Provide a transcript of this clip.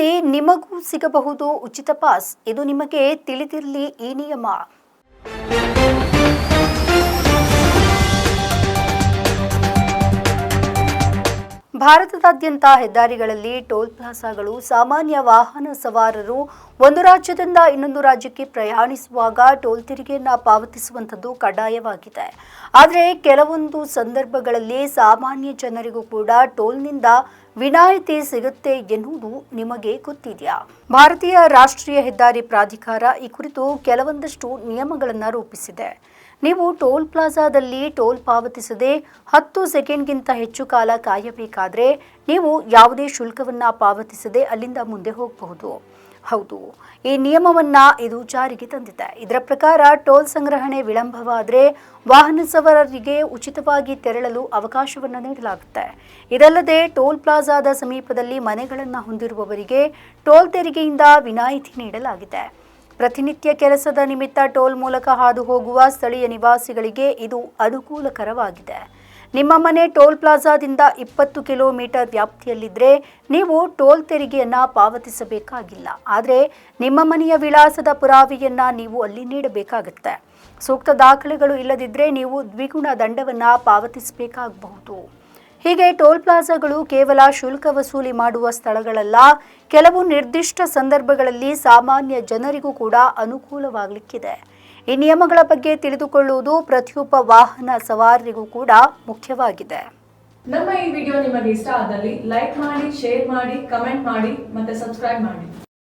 ಇದರಲ್ಲಿ ನಿಮಗೂ ಸಿಗಬಹುದು ಉಚಿತ ಪಾಸ್. ಇದು ನಿಮಗೆ ತಿಳಿದಿರಲಿ ಈ ನಿಯಮ. ಭಾರತದಾದ್ಯಂತ ಹೆದ್ದಾರಿಗಳಲ್ಲಿ ಟೋಲ್ ಪ್ಲಾಜಾಗಳು, ಸಾಮಾನ್ಯ ವಾಹನ ಸವಾರರು ಒಂದು ರಾಜ್ಯದಿಂದ ಇನ್ನೊಂದು ರಾಜ್ಯಕ್ಕೆ ಪ್ರಯಾಣಿಸುವಾಗ ಟೋಲ್ ತೆರಿಗೆಯನ್ನು ಪಾವತಿಸುವಂಥದ್ದು ಕಡ್ಡಾಯವಾಗಿದೆ. ಆದರೆ ಕೆಲವೊಂದು ಸಂದರ್ಭಗಳಲ್ಲಿ ಸಾಮಾನ್ಯ ಜನರಿಗೂ ಕೂಡ ಟೋಲ್ನಿಂದ ವಿನಾಯಿತಿ ಸಿಗುತ್ತೆ ಎನ್ನುವುದು ನಿಮಗೆ ಗೊತ್ತಿದೆಯಾ? ಭಾರತೀಯ ರಾಷ್ಟ್ರೀಯ ಹೆದ್ದಾರಿ ಪ್ರಾಧಿಕಾರ ಈ ಕುರಿತು ಕೆಲವೊಂದಷ್ಟು ನಿಯಮಗಳನ್ನು ರೂಪಿಸಿದೆ. ನೀವು ಟೋಲ್ ಪ್ಲಾಜಾದಲ್ಲಿ ಟೋಲ್ ಪಾವತಿಸದೆ ಹತ್ತು ಸೆಕೆಂಡ್ಗಿಂತ ಹೆಚ್ಚು ಕಾಲ ಕಾಯಬೇಕಾದರೆ ನೀವು ಯಾವುದೇ ಶುಲ್ಕವನ್ನು ಪಾವತಿಸದೆ ಅಲ್ಲಿಂದ ಮುಂದೆ ಹೋಗಬಹುದು. ಹೌದು, ಈ ನಿಯಮವನ್ನ ಇದು ಜಾರಿಗೆ ತಂದಿದೆ. ಇದರ ಪ್ರಕಾರ ಟೋಲ್ ಸಂಗ್ರಹಣೆ ವಿಳಂಬವಾದರೆ ವಾಹನ ಸವಾರರಿಗೆ ಉಚಿತವಾಗಿ ತೆರಳಲು ಅವಕಾಶವನ್ನು ನೀಡಲಾಗುತ್ತೆ. ಇದಲ್ಲದೆ ಟೋಲ್ ಪ್ಲಾಜಾದ ಸಮೀಪದಲ್ಲಿ ಮನೆಗಳನ್ನು ಹೊಂದಿರುವವರಿಗೆ ಟೋಲ್ ತೆರಿಗೆಯಿಂದ ವಿನಾಯಿತಿ ನೀಡಲಾಗಿದೆ. ಪ್ರತಿನಿತ್ಯ ಕೆಲಸದ ನಿಮಿತ್ತ ಟೋಲ್ ಮೂಲಕ ಹಾದು ಹೋಗುವ ಸ್ಥಳೀಯ ನಿವಾಸಿಗಳಿಗೆ ಇದು ಅನುಕೂಲಕರವಾಗಿದೆ. ನಿಮ್ಮ ಮನೆ ಟೋಲ್ ಪ್ಲಾಜಾದಿಂದ ಇಪ್ಪತ್ತು ಕಿಲೋಮೀಟರ್ ವ್ಯಾಪ್ತಿಯಲ್ಲಿದ್ದರೆ ನೀವು ಟೋಲ್ ತೆರಿಗೆಯನ್ನು ಪಾವತಿಸಬೇಕಾಗಿಲ್ಲ. ಆದರೆ ನಿಮ್ಮ ಮನೆಯ ವಿಳಾಸದ ಪುರಾವೆಯನ್ನು ನೀವು ಅಲ್ಲಿ ನೀಡಬೇಕಾಗುತ್ತೆ. ಸೂಕ್ತ ದಾಖಲೆಗಳು ಇಲ್ಲದಿದ್ದರೆ ನೀವು ದ್ವಿಗುಣ ದಂಡವನ್ನು ಪಾವತಿಸಬೇಕಾಗಬಹುದು. ಹೀಗೆ ಟೋಲ್ ಪ್ಲಾಜಾಗಳು ಕೇವಲ ಶುಲ್ಕ ವಸೂಲಿ ಮಾಡುವ ಸ್ಥಳಗಳಲ್ಲ, ಕೆಲವು ನಿರ್ದಿಷ್ಟ ಸಂದರ್ಭಗಳಲ್ಲಿ ಸಾಮಾನ್ಯ ಜನರಿಗೂ ಕೂಡ ಅನುಕೂಲವಾಗಲಿಕ್ಕಿದೆ. ಈ ನಿಯಮಗಳ ಬಗ್ಗೆ ತಿಳಿದುಕೊಳ್ಳುವುದು ಪ್ರತಿಯೊಬ್ಬ ವಾಹನ ಸವಾರರಿಗೂ ಕೂಡ ಮುಖ್ಯವಾಗಿದೆ. ನಮ್ಮ ಈ ವಿಡಿಯೋ ನಿಮಗೆ ಇಷ್ಟ ಆದಲ್ಲಿ ಲೈಕ್ ಮಾಡಿ, ಶೇರ್ ಮಾಡಿ, ಕಮೆಂಟ್ ಮಾಡಿ ಮತ್ತೆ ಸಬ್ಸ್ಕ್ರೈಬ್ ಮಾಡಿ.